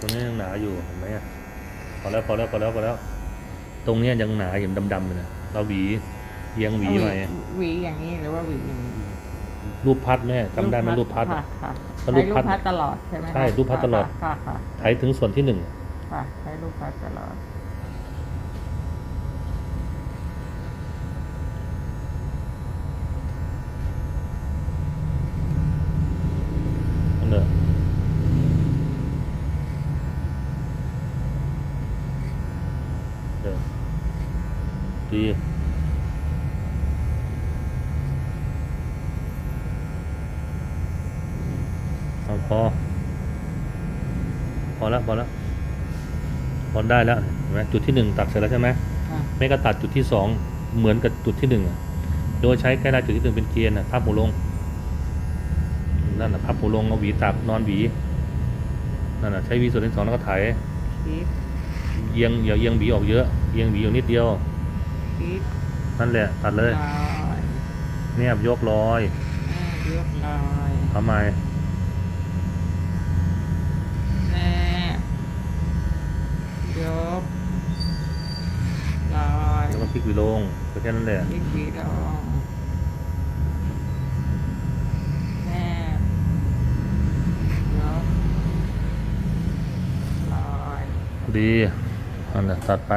ตรงนี้ยังหนาอยู่เห็นไหมอะพอแล้วพอแล้วพอแล้วพอแล้ว ตรงเนี้ยยังหนาเห็นดำๆเลยนะเราหวีเอียงหวีหน่อยหวีอย่างนี้หรือว่าหวีอย่างนี้รูปพัดแม่จำได้ไหมรูปพัดค่ะอะค่ะถ้าใช้รูรูปปพัดพัดตลอดใช่ไหมคะใช่รูปพัดตลอดค่ะค่ะไถถึงส่วนที่หนึ่งค่ะใช้รูปพัดตลอดนั่นเลยเออ ดีเอาพอ พอแล้วพอแล้วพอได้แล้วเห็นไหมจุดที่หนึ่งตัดเสร็จแล้วใช่ไหมค่ะไม่ก็ตัดจุดที่สองเหมือนกับจุดที่หนึ่งอะโดยใช้ใกล้ได้จุดที่หนึ่งเป็นเกียร์นะพับหูลงนั่นนะพับหูลงเอาหวีตักนอนหวีนั่นนะใช้หวีส่วนที่สองแล้วก็ไถคิด เอียงอย่าเอียงหวีออกเยอะเอียงหวีอยู่นิดเดียวคิดนั่นแหละตัดเลย ลอยแนบยกลอยอ่ายกลอยทำไมแนบยกลอยแล้วก็พลิกหวีลงก็แค่นั้นแหละยิกหวีลงแนบยกลอยดี นั่นแหละตัดไป